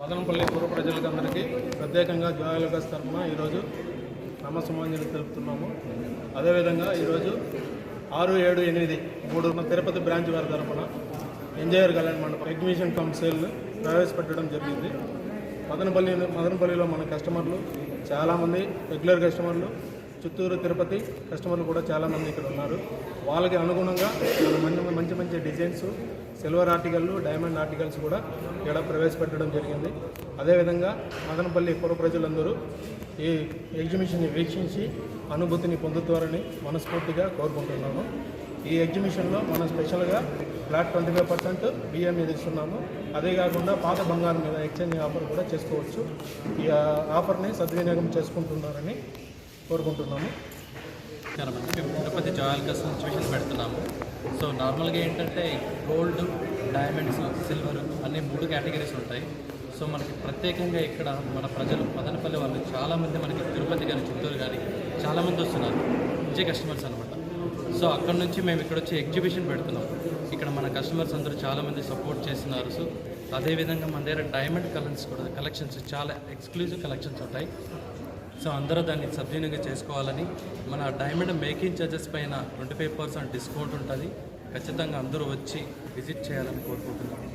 మదనపల్లి పూర్వ ప్రజలకందరికీ ప్రత్యేకంగా జోయలుగా తరఫున ఈరోజు నమస్సుమాంజలి తెలుపుతున్నాము. అదేవిధంగా ఈరోజు ఆరు ఏడు ఎనిమిది మూడు తిరుపతి బ్రాంచ్ వారి తరఫున ఎంజాయర్ కళ్యాణ్ మండపం ఎగ్జిబిషన్ కమ్ సేల్ను ప్రవేశపెట్టడం జరిగింది. మదనపల్లి మదనపల్లిలో మన కస్టమర్లు చాలామంది రెగ్యులర్ కస్టమర్లు చిత్తూరు తిరుపతి కస్టమర్లు కూడా చాలామంది ఇక్కడ ఉన్నారు. వాళ్ళకి అనుగుణంగా మన మంది మంచి డిజైన్స్ సిల్వర్ ఆర్టికల్లు డైమండ్ ఆర్టికల్స్ కూడా ఇక్కడ ప్రవేశపెట్టడం జరిగింది. అదేవిధంగా మదనపల్లి పుర ప్రజలందరూ ఈ ఎగ్జిబిషన్ని వీక్షించి అనుభూతిని పొందుతారని మనస్ఫూర్తిగా కోరుకుంటున్నాము. ఈ ఎగ్జిబిషన్లో మనం స్పెషల్గా ఫ్లాట్ ట్వంటీ ఫైవ్ పర్సెంట్ బియ్యం మీద ఇస్తున్నాము. అదే కాకుండా పాత బంగారం మీద ఎక్స్చేంజ్ ఆఫర్ కూడా చేసుకోవచ్చు. ఈ ఆఫర్ని సద్వినియోగం చేసుకుంటున్నారని కోరుకుంటున్నాము. మేము తిరుపతి జాయల్ కోసం పెడుతున్నాము. సో నార్మల్గా ఏంటంటే గోల్డ్ డైమండ్స్ సిల్వర్ అనే మూడు కేటగిరీస్ ఉంటాయి. సో మనకి ప్రత్యేకంగా ఇక్కడ మన ప్రజలు మదనపల్లి వాళ్ళు చాలామంది మనకి తిరుపతి కానీ చిత్తూరు కానీ చాలామంది వస్తున్నారు. మంచి కస్టమర్స్ అనమాట సో అక్కడ నుంచి మేము ఇక్కడ వచ్చి ఎగ్జిబిషన్ పెడుతున్నాం. ఇక్కడ మన కస్టమర్స్ అందరూ చాలామంది సపోర్ట్ చేస్తున్నారు. సో అదేవిధంగా మన దగ్గర డైమండ్ కలర్స్ కూడా కలెక్షన్స్ చాలా ఎక్స్క్లూజివ్ కలెక్షన్స్ ఉంటాయి. సో అందరూ దాన్ని సద్వినియోగం చేసుకోవాలని మన డైమండ్ మేకింగ్ ఛార్జెస్ పైన ట్వంటీ ఫైవ్ పర్సెంట్ డిస్కౌంట్ ఉంటుంది. ఖచ్చితంగా అందరూ వచ్చి విజిట్ చేయాలని కోరుకుంటున్నాను